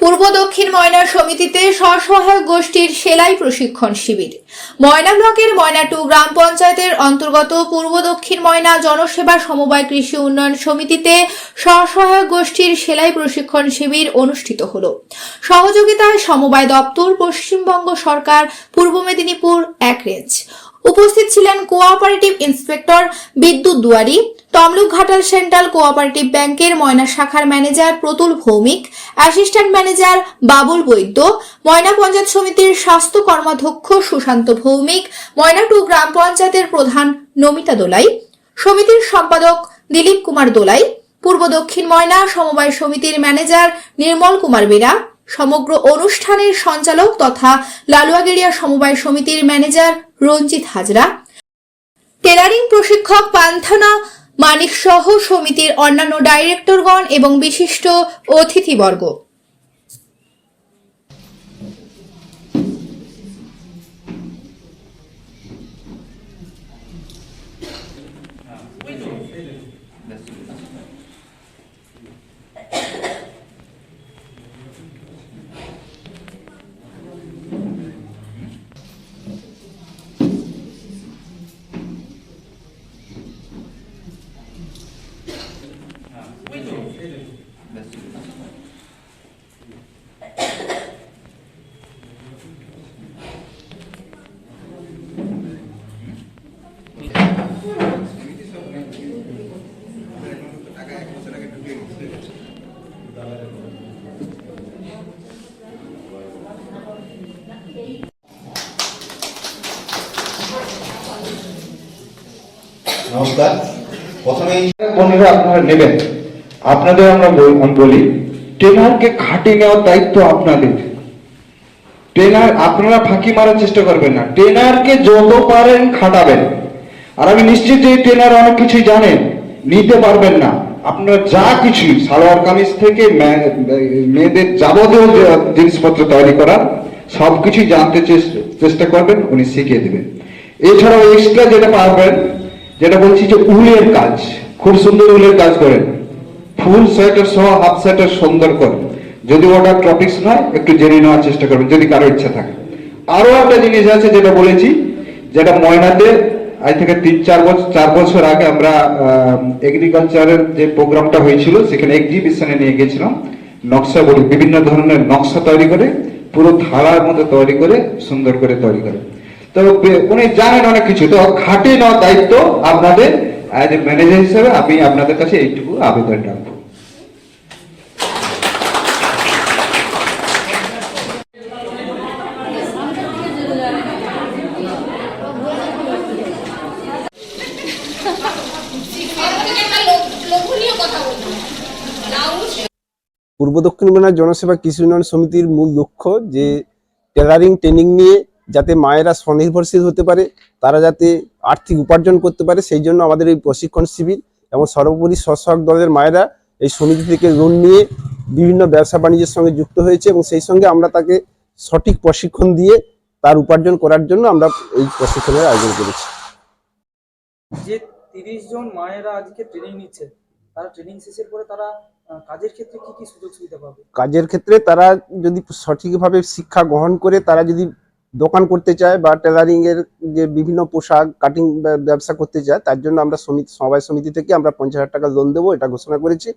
পূর্ব দক্ষিণ ময়না সমিতিতে স্বসহায়ক গোষ্ঠীর সেলাই প্রশিক্ষণ শিবির। ময়না ব্লকের ময়না টু গ্রাম পঞ্চায়েতের অন্তর্গত পূর্ব দক্ষিণ ময়না জনসেবা সমবায় কৃষি উন্নয়ন সমিতিতে স্বসহায়ক গোষ্ঠীর সেলাই প্রশিক্ষণ শিবির অনুষ্ঠিত হল। সহযোগিতায় সমবায় দপ্তর পশ্চিমবঙ্গ সরকার, পূর্ব মেদিনীপুর, এক রেঞ্জ। উপস্থিত ছিলেন cooperative inspector Bidyut Duari, Tamluk Ghatal central cooperative ব্যাংকের ময়না শাখার manager Pratul Bhowmik, assistant manager Babul Baidya, Moyna panchayat সমিতির স্বাস্থ্য কর্মাধ্যক্ষ সুশান্ত ভৌমিক, ময়না টু গ্রাম পঞ্চায়েতের প্রধান নমিতা দোলাই, সমিতির সম্পাদক দিলীপ কুমার দোলাই, পূর্ব দক্ষিণ ময়না সমবায় সমিতির ম্যানেজার নির্মল কুমার বেরা সমগ্র অনুষ্ঠানের সঞ্চালক তথা লালুয়াগেরিয়া সমবায় সমিতির ম্যানেজার রঞ্জিত হাজরা। টেলারিং প্রশিক্ষক পান্থনা মানিক সহ সমিতির অন্যান্য ডাইরেক্টরগণ এবং বিশিষ্ট অতিথিবর্গ। নমস্কার। প্রথমেই বন্ধুরা আপনারা নেবেন। আপনাদের আমরা বল- ট্রেনারকে খাটিয়ে নেওয়ার দায়িত্ব আপনাদের। ট্রেনার, আপনারা ফাঁকি মারার চেষ্টা করবেন না। ট্রেনারকে যত পারেন খাটাবেন। আর আমি নিশ্চিত যে ট্রেনার অনেক কিছুই জানেন নিতে পারবেন না। আপনারা যা কিছু, সালোয়ার কামিজ থেকে মেয়েদের যাবতীয় জিনিসপত্র তৈরি করা সব কিছুই জানতে চেষ্টা করবেন, উনি শিখিয়ে দেবেন। এছাড়াও এক্সট্রা যেটা পারবেন, যেটা বলছি যে উলের কাজ। খুব সুন্দর উলের কাজ করেন। ফুল সোয়েটার সহ হাফ সোয়েটার সুন্দর করে। যদি ওটা টপিক্স নয় একটু জেনে নেওয়ার চেষ্টা করবেন, যদি কারও ইচ্ছা থাকে। আরও একটা জিনিস আছে যেটা বলেছি, যেটা ময়নাতে আজ থেকে তিন, চার বছর চার বছর আগে আমরা এগ্রিকালচারের যে প্রোগ্রামটা হয়েছিল, সেখানে এক্সিবিশনে নিয়ে গেছিলাম নকশা বলি, বিভিন্ন ধরনের নকশা তৈরি করে, পুরো থালার মতো তৈরি করে, সুন্দর করে তৈরি করে। তো উনি জানেন অনেক কিছু, তো খাটে নেওয়ার দায়িত্ব আপনাদের। অ্যাজ এ ম্যানেজার হিসেবে আমি আপনাদের কাছে এইটুকু আবেদন রাখব। পূর্ব দক্ষিণ মেনার জনসেবা কৃষি উন্নয়ন সমিতির মূল লক্ষ্য যে টেলারিং ট্রেনিং নিয়ে যাতে মায়েরা স্বনির্ভরশীল হতে পারে, তারা যাতে আর্থিক উপার্জন করতে পারে, সেই জন্য আমাদের এই প্রশিক্ষণ শিবির এবং সর্বোপরি স্বসহায়ক দলের মায়েরা এই সমিতি থেকে লোন নিয়ে বিভিন্ন ব্যবসা বাণিজ্যের সঙ্গে যুক্ত হয়েছে এবং সেই সঙ্গে আমরা তাকে সঠিক প্রশিক্ষণ দিয়ে তার উপার্জন করার জন্য আমরা এই প্রশিক্ষণের আয়োজন করেছি। যে তিরিশ জন মায়েরা আজকে ট্রেনিং নিচ্ছে তারা ট্রেনিং শেষের পরে তারা কাজের ক্ষেত্রে কি কি সুযোগ সুবিধা পাবে? কাজের ক্ষেত্রে তারা যদি সঠিকভাবে শিক্ষা গ্রহণ করে, তারা যদি দোকান করতে চায় বা টেলারিং এর যে বিভিন্ন পোশাক কাটিং ব্যবসা করতে চায়, তার জন্য আমরা সমিতি, সমবায় সমিতি থেকে আমরা পঞ্চাশ হাজার টাকা লোন দেবো, এটা ঘোষণা করেছি।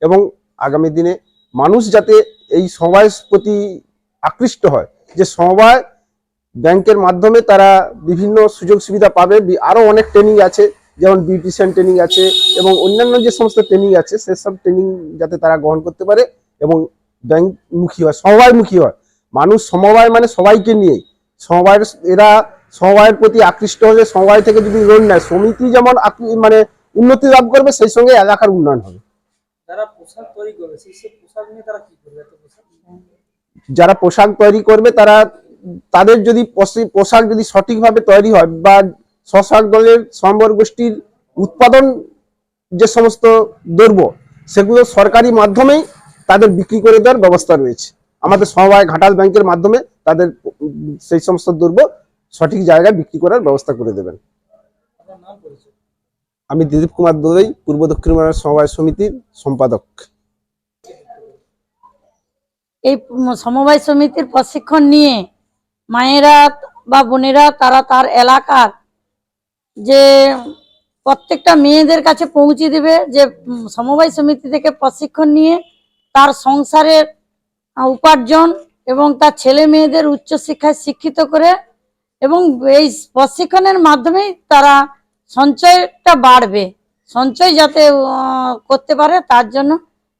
এবং আগামী দিনে মানুষ যাতে এই সমবায়ের প্রতি আকৃষ্ট হয়, যে সমবায় ব্যাংকের মাধ্যমে তারা বিভিন্ন সুযোগ সুবিধা পাবে, বি- আরও অনেক ট্রেনিং আছে। যেমন বিউটিশিয়ান ট্রেনিং আছে এবং অন্যান্য যে সমস্ত ট্রেনিং আছে সেসব ট্রেনিং যাতে তারা গ্রহণ করতে পারে এবং ব্যাংকমুখী হয় সমবায়মুখী হয়। মানুষ সমবায় মানে সবাইকে নিয়ে সমবায়ের এরা সমবায়ের প্রতি আকৃষ্ট হলে সমবায় থেকে যদি লোন নেয় সমিতি যেমন মানে উন্নতি লাভ করবে সেই সঙ্গে এলাকার উন্নয়ন হবে। যারা পোশাক তৈরি করবে তারা তাদের যদি পোশাক যদি সঠিকভাবে তৈরি হয় বা স্বশাক দলের সম্বর গোষ্ঠীর উৎপাদন যে সমস্ত দ্রব্য, সেগুলো সরকারি মাধ্যমেই তাদের বিক্রি করে দেওয়ার ব্যবস্থা রয়েছে। আমাদের সমবায় ঘাটাল ব্যাংকের মাধ্যমে তাদের সেই সমস্ত দ্রব্য সঠিক জায়গায় বিক্রি করার ব্যবস্থা করে দেবেন। আমি দিলীপ কুমার দোলাই, পূর্ব দক্ষিণ বাংলার সমবায় সমিতির সম্পাদক। এই সমবায় সমিতির প্রশিক্ষণ নিয়ে মায়েরা বা বোনেরা তারা তার এলাকার যে প্রত্যেকটা মেয়েদের কাছে পৌঁছে দেবে যে সমবায় সমিতি থেকে প্রশিক্ষণ নিয়ে তার সংসারের উপার্জন এবং তার ছেলে মেয়েদের উচ্চশিক্ষায় শিক্ষিত করে এবং এই প্রশিক্ষণের মাধ্যমেই তারা সঞ্চয়টা বাড়বে। সঞ্চয় যাতে করতে পারে তার জন্য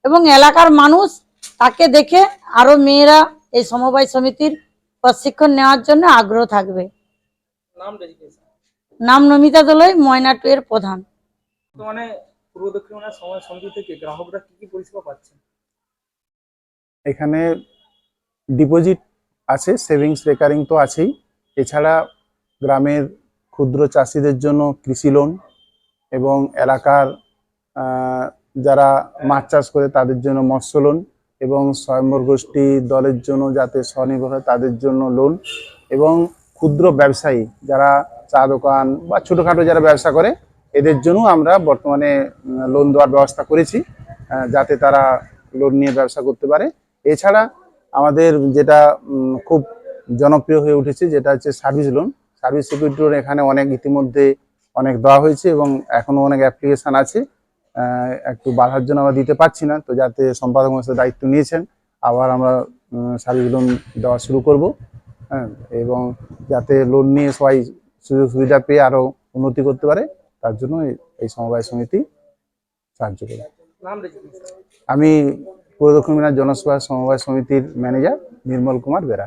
এবং এলাকার মানুষ তাকে দেখে আরও মেয়েরা এই সমবায় সমিতির প্রশিক্ষণ নেওয়ার জন্য আগ্রহ থাকবে। নাম নমিতা দলই ময়না টু এর প্রধান। বর্তমানে পূর্ব দক্ষিণ ময়না সমিতি থেকে গ্রাহকরা কি কি পরিষেবা পাচ্ছেন? এখানে ডিপোজিট আছে সেভিংস রেকারিং তো আছেই। এছাড়া গ্রামের ক্ষুদ্র চাষিদের জন্য কৃষি লোন এবং এলাকার যারা মাছ চাষ করে তাদের জন্য মৎস্য লোন এবং স্বয়ম্বর গোষ্ঠী দলের জন্য যাতে স্বনির্ভর হয় তাদের জন্য লোন এবং ক্ষুদ্র ব্যবসায়ী যারা চা দোকান বা ছোটোখাটো যারা ব্যবসা করে, এদের জন্য আমরা বর্তমানে লোন দেওয়ার ব্যবস্থা করেছি যাতে তারা লোন নিয়ে ব্যবসা করতে পারে। এছাড়া আমাদের যেটা খুব জনপ্রিয় হয়ে উঠেছে যেটা হচ্ছে service loan service security loan এখানে অনেক ইতিমধ্যে অনেক দেওয়া হয়েছে এবং এখনও অনেক অ্যাপ্লিকেশন আছে। একটু বাধার জন্য আমরা দিতে পারছি না, তো যাতে সম্পাদক মহাশয় দায়িত্ব নিয়েছেন, আবার আমরা সার্ভিস লোন দেওয়া শুরু করব। হ্যাঁ এবং যাতে লোন নিয়ে সবাই সুযোগ সুবিধা পেয়ে আরও উন্নতি করতে পারে তার জন্য এই- সমবায় সমিতি সাহায্য করে। আমি পূর্ব দক্ষিণ মিনার জনসভা সমবায় সমিতির ম্যানেজার নির্মল কুমার বেরা।